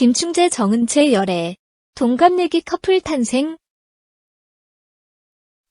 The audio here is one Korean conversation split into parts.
김충재 정은채 열애. 동갑내기 커플 탄생.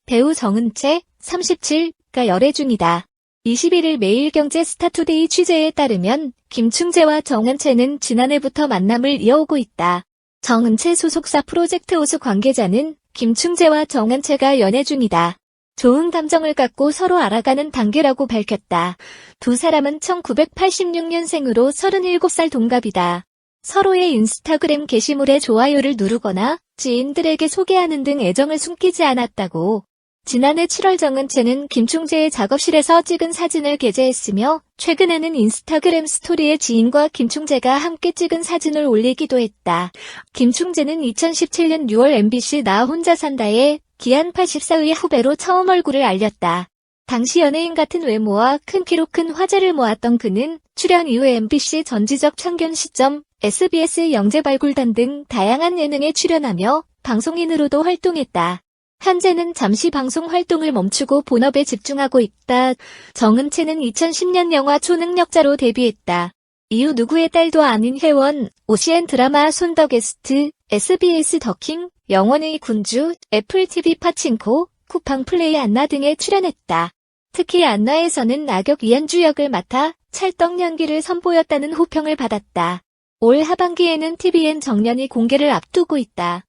배우 정은채 37가 열애 중이다. 21일 매일경제 스타투데이 취재에 따르면 김충재와 정은채는 지난해부터 만남을 이어오고 있다. 정은채 소속사 프로젝트 호수 관계자는 김충재와 정은채가 연애 중이다. 좋은 감정을 갖고 서로 알아가는 단계라고 밝혔다. 두 사람은 1986년생으로 37살 동갑이다. 서로의 인스타그램 게시물에 좋아요를 누르거나 지인들에게 소개하는 등 애정을 숨기지 않았다고. 지난해 7월 정은채는 김충재의 작업실에서 찍은 사진을 게재했으며 최근에는 인스타그램 스토리에 지인과 김충재가 함께 찍은 사진을 올리기도 했다. 김충재는 2017년 6월 MBC 나 혼자 산다에 기한 84의 후배로 처음 얼굴을 알렸다. 당시 연예인 같은 외모와 큰 키로 큰 화제를 모았던 그는 출연 이후 MBC 전지적 참견 시점, SBS 영재 발굴단 등 다양한 예능에 출연하며 방송인으로도 활동했다. 현재는 잠시 방송 활동을 멈추고 본업에 집중하고 있다. 정은채는 2010년 영화 초능력자로 데뷔했다. 이후 누구의 딸도 아닌 회원, 오시엔 드라마 손더 게스트, SBS 더킹, 영원의 군주, 애플 TV 파친코, 쿠팡 플레이 안나 등에 출연했다. 특히 안나에서는 악역 이한주 역을 맡아 찰떡 연기를 선보였다는 호평을 받았다. 올 하반기에는 TVN 정년이 공개를 앞두고 있다.